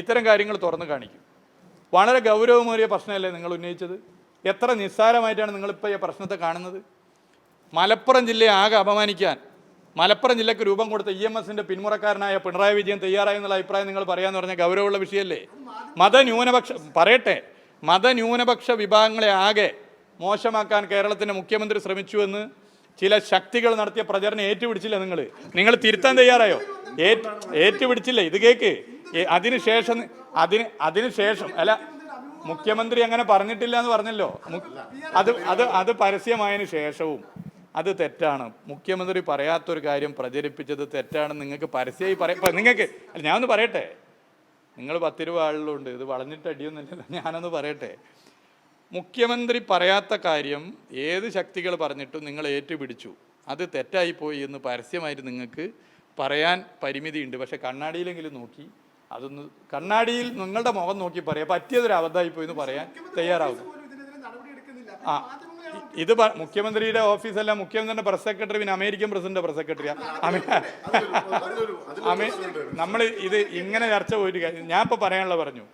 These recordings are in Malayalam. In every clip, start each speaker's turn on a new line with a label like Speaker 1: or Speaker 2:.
Speaker 1: ഇത്തരം കാര്യങ്ങൾ തുറന്നു കാണിക്കും. വളരെ ഗൗരവമേറിയ പ്രശ്നമല്ലേ നിങ്ങൾ ഉന്നയിച്ചത്? എത്ര നിസ്സാരമായിട്ടാണ് നിങ്ങളിപ്പോൾ ഈ പ്രശ്നത്തെ കാണുന്നത്? മലപ്പുറം ജില്ലയെ ആകെ അപമാനിക്കാൻ മലപ്പുറം ജില്ലയ്ക്ക് രൂപം കൊടുത്ത ഇ എം എസിന്റെ പിന്മുറക്കാരനായ പിണറായി വിജയൻ തയ്യാറായി എന്നുള്ള അഭിപ്രായം നിങ്ങൾ പറയാമെന്ന് പറഞ്ഞാൽ ഗൗരവമുള്ള വിഷയമല്ലേ? മതന്യൂനപക്ഷ പറയട്ടെ മതന്യൂനപക്ഷ വിഭാഗങ്ങളെ ആകെ മോശമാക്കാൻ കേരളത്തിന്റെ മുഖ്യമന്ത്രി ശ്രമിച്ചുവെന്ന് ചില ശക്തികൾ നടത്തിയ പ്രചരണം ഏറ്റുപിടിച്ചില്ല നിങ്ങൾ? നിങ്ങൾ തിരുത്താൻ തയ്യാറായോ? ഏറ്റ് ഏറ്റുപിടിച്ചില്ല? ഇത് കേക്ക്. അതിനുശേഷം അതിന് അതിനുശേഷം അല്ല മുഖ്യമന്ത്രി അങ്ങനെ പറഞ്ഞിട്ടില്ല എന്ന് പറഞ്ഞല്ലോ അത് അത് അത് പരസ്യമായതിനു ശേഷവും അത് തെറ്റാണ്. മുഖ്യമന്ത്രി പറയാത്തൊരു കാര്യം പ്രചരിപ്പിച്ചത് തെറ്റാണെന്ന് നിങ്ങൾക്ക് പരസ്യമായി പറയാം നിങ്ങൾക്ക് അല്ല ഞാനൊന്ന് പറയട്ടെ. നിങ്ങൾ പത്ത് രൂപ ആളിലുണ്ട് ഇത് വളഞ്ഞിട്ട് അടിയൊന്നുമില്ലല്ലോ. ഞാനൊന്ന് പറയട്ടെ. മുഖ്യമന്ത്രി പറയാത്ത കാര്യം ഏത് ശക്തികൾ പറഞ്ഞിട്ടും നിങ്ങൾ ഏറ്റുപിടിച്ചു. അത് തെറ്റായിപ്പോയി എന്ന് പരസ്യമായിട്ട് നിങ്ങൾക്ക് പറയാൻ പരിമിതിയുണ്ട്. പക്ഷേ കണ്ണാടിയിലെങ്കിലും നോക്കി. അതൊന്ന് കണ്ണാടിയിൽ നിങ്ങളുടെ മുഖം നോക്കി പറയാം. പറ്റിയതൊരു അബദ്ധമായിപ്പോയി എന്ന് പറയാൻ തയ്യാറാവും. ആ. ഇത് മുഖ്യമന്ത്രിയുടെ ഓഫീസല്ല മുഖ്യമന്ത്രിയുടെ പ്രസ് സെക്രട്ടറി പിന്നെ അമേരിക്കൻ പ്രസിഡന്റ് പ്രസ് സെക്രട്ടറിയാ. അമേ നമ്മൾ ഇത് ഇങ്ങനെ ചർച്ച പോയിട്ട് ഞാൻ ഇപ്പോൾ പറയാനുള്ള പറഞ്ഞു.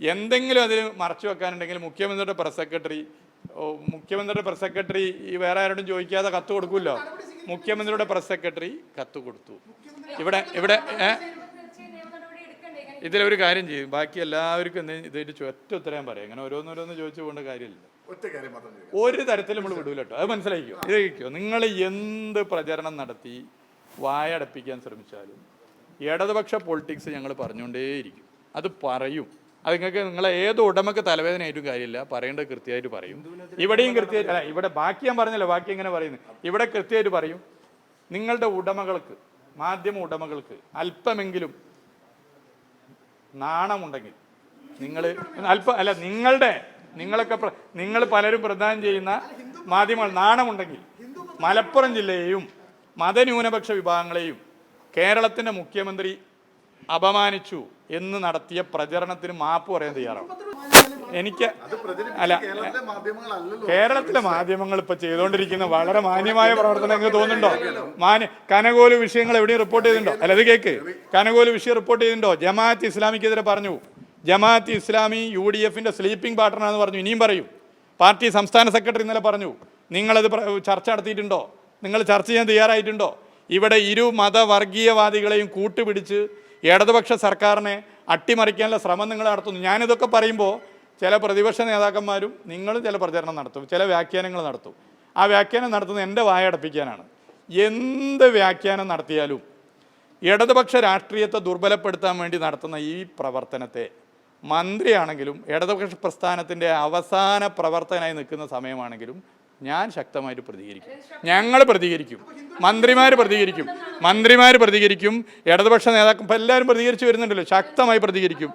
Speaker 1: എന്തെങ്കിലും അതിൽ മറച്ചു വെക്കാനുണ്ടെങ്കിൽ മുഖ്യമന്ത്രിയുടെ പ്രസ് സെക്രട്ടറി മുഖ്യമന്ത്രിയുടെ പ്രസ് സെക്രട്ടറി ഈ വേറെ ആരോടും ചോദിക്കാതെ കത്ത് കൊടുക്കുമല്ലോ മുഖ്യമന്ത്രിയുടെ പ്രസ് സെക്രട്ടറി കത്ത് കൊടുത്തു. ഇവിടെ ഇവിടെ ഏ? ഇതിലൊരു കാര്യം ചെയ്യും. ബാക്കി എല്ലാവർക്കും ഇതിന്റെ ഇതായിട്ട് ഒറ്റ ഉത്തരം പറയാം. അങ്ങനെ ഓരോന്നോരോന്ന് ചോദിച്ചു പോകേണ്ട കാര്യമില്ല. ഒരു തരത്തിലും നമ്മൾ വിടൂല കേട്ടോ. അത് മനസ്സിലാക്കിക്കോ ഇത് കഴിക്കോ നിങ്ങൾ എന്ത് പ്രചരണം നടത്തി വായടപ്പിക്കാൻ ശ്രമിച്ചാലും ഇടതുപക്ഷ പൊളിറ്റിക്സ് ഞങ്ങൾ പറഞ്ഞുകൊണ്ടേയിരിക്കും. അത് പറയും. അത് നിങ്ങൾക്ക് നിങ്ങളെ ഏത് ഉടമക്ക് തലവേദനയായിട്ടും കാര്യമില്ല. പറയേണ്ടത് കൃത്യമായിട്ട് പറയും. ഇവിടെയും കൃത്യമായിട്ട് അല്ല ഇവിടെ ബാക്കി ഞാൻ പറഞ്ഞല്ലോ ബാക്കി എങ്ങനെ പറയുന്നു? ഇവിടെ കൃത്യമായിട്ട് പറയും. നിങ്ങളുടെ ഉടമകൾക്ക് മാധ്യമ ഉടമകൾക്ക് അല്പമെങ്കിലും നാണമുണ്ടെങ്കിൽ നിങ്ങൾ അല്പം അല്ല നിങ്ങളുടെ നിങ്ങളൊക്കെ നിങ്ങൾ പലരും പ്രദാനം ചെയ്യുന്ന മാധ്യമങ്ങൾ നാണമുണ്ടെങ്കിൽ മലപ്പുറം ജില്ലയെയും മതന്യൂനപക്ഷ വിഭാഗങ്ങളെയും കേരളത്തിന്റെ മുഖ്യമന്ത്രി അപമാനിച്ചു എന്ന് നടത്തിയ പ്രചരണത്തിന് മാപ്പ് പറയാൻ തയ്യാറാവും. എനിക്ക് അല്ല
Speaker 2: കേരളത്തിലെ
Speaker 1: മാധ്യമങ്ങൾ ഇപ്പൊ ചെയ്തുകൊണ്ടിരിക്കുന്ന വളരെ മാന്യമായ പ്രവർത്തനം നിങ്ങൾക്ക് തോന്നുന്നുണ്ടോ? മാന്യ കനകോൽ വിഷയങ്ങൾ എവിടെയും റിപ്പോർട്ട് ചെയ്തിട്ടുണ്ടോ? അല്ല അത് കേക്ക്. കനകോൽ വിഷയം റിപ്പോർട്ട് ചെയ്തിട്ടുണ്ടോ? ജമാഅത്ത് ഇസ്ലാമിക്കെതിരെ പറഞ്ഞു. ജമാഅത്ത് ഇസ്ലാമി യു ഡി എഫിന്റെ സ്ലീപ്പിംഗ് പാർട്ണറാണെന്ന് പറഞ്ഞു. ഇനിയും പറയും. പാർട്ടി സംസ്ഥാന സെക്രട്ടറി ഇന്നലെ പറഞ്ഞു. നിങ്ങളത് ചർച്ച നടത്തിയിട്ടുണ്ടോ? നിങ്ങൾ ചർച്ച ചെയ്യാൻ തയ്യാറായിട്ടുണ്ടോ? ഇവിടെ ഇരു മതവർഗീയവാദികളെയും കൂട്ടുപിടിച്ച് ഇടതുപക്ഷ സർക്കാരിനെ അട്ടിമറിക്കാനുള്ള ശ്രമം നിങ്ങൾ നടത്തുന്നു. ഞാനിതൊക്കെ പറയുമ്പോൾ ചില പ്രതിപക്ഷ നേതാക്കന്മാരും നിങ്ങളും ചില പ്രചരണം നടത്തും ചില വ്യാഖ്യാനങ്ങൾ നടത്തും. ആ വ്യാഖ്യാനം നടത്തുന്നത് എന്റെ വായടപ്പിക്കാനാണ് എന്ത് വ്യാഖ്യാനം നടത്തിയാലും ഇടതുപക്ഷ രാഷ്ട്രീയത്തെ ദുർബലപ്പെടുത്താൻ വേണ്ടി നടത്തുന്ന ഈ പ്രവർത്തനത്തെ മന്ത്രിയാണെങ്കിലും ഇടതുപക്ഷ പ്രസ്ഥാനത്തിന്റെ അവസാന പ്രവർത്തനായി നിൽക്കുന്ന സമയമാണെങ്കിലും ഞാൻ ശക്തമായിട്ട് പ്രതികരിക്കും. ഞങ്ങൾ പ്രതികരിക്കും. മന്ത്രിമാർ പ്രതികരിക്കും. മന്ത്രിമാർ പ്രതികരിക്കും. ഇടതുപക്ഷ നേതാക്കൾ എല്ലാവരും പ്രതികരിച്ചു വരുന്നുണ്ടല്ലോ. ശക്തമായി പ്രതികരിക്കും.